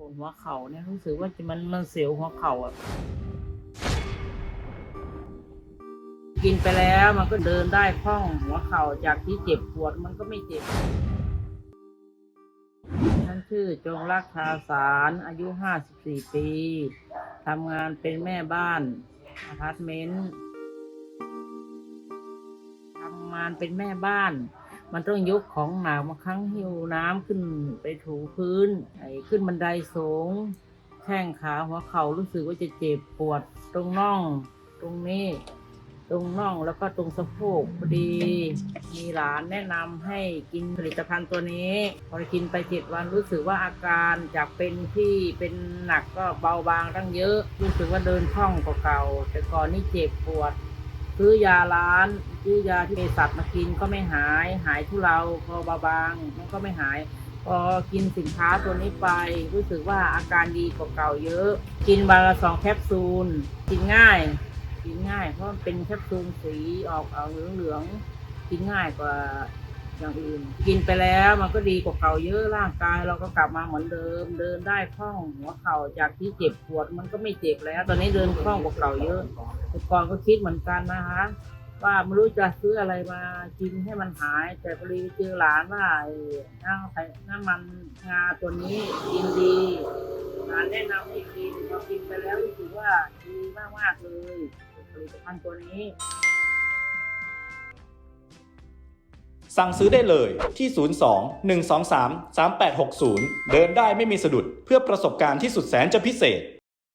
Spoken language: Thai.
ปวดหัวเข่าเนี่ยรู้สึกว่ามันมันเสียวหัวเข่าอะ กินไปแล้วมันก็เดินได้คล่องหัวเข่าจากที่เจ็บปวดมันก็ไม่เจ็บฉันชื่อจงรักทาสารอายุ 54 ปีทำงานเป็นแม่บ้านอพาร์ตเมนต์ทำงานเป็นแม่บ้าน มันต้องยกของหนักบางครั้งหิวน้ำขึ้นไปถูพื้นไอ้ขึ้นบันไดสูง แข้งขาหัวเข่ารู้สึกว่าจะเจ็บปวดตรงน่อง ตรงนี้ ตรงน่องแล้วก็ตรงสะโพกพอดี มีหลานแนะนำให้กินผลิตภัณฑ์ตัวนี้ พอกินไปเจ็ดวันรู้สึกว่าอาการจากเป็นที่เป็นหนักก็เบาบางตั้งเยอะ รู้สึกว่าเดินคล่องกว่าเก่า แต่ก่อนนี่เจ็บปวด ซื้อยาร้านซื้อยาที่เภสัชมากินก็ไม่หาย หายทุเราพอเบาบางมันก็ไม่หาย พอกินสินค้าตัวนี้ไป รู้สึกว่าอาการดีกว่าเก่าเยอะ กินวันละสองแคปซูล กินง่าย กินง่าย เพราะมันเป็นแคปซูลสีออกเอาเหลืองๆกินง่ายกว่า อย่างอื่น กินไปแล้วมันก็ดีกว่าเก่าเยอะร่างกายเราก็กลับมาเหมือนเดิม เดินได้คล่องหัวเข่าจากที่เจ็บปวดมันก็ไม่เจ็บแล้ว ตอนนี้เดินคล่องกว่าเก่าเยอะแต่ก่อนก็คิดเหมือนกันนะคะว่าไม่รู้จะซื้ออะไรมากินให้มันหาย แต่พอดีเจอหลานว่าน้ำไผ่น้ำมันงาตัวนี้กินดีหลานแนะนำให้กินพอกินไปแล้วรู้สึกว่าดีมากมากๆเลยผลิตภัณฑ์ตัวนี้ สั่งซื้อได้เลยที่ 02 123 3860 เดินได้ไม่มีสะดุดเพื่อประสบการณ์ที่สุดแสนจะพิเศษ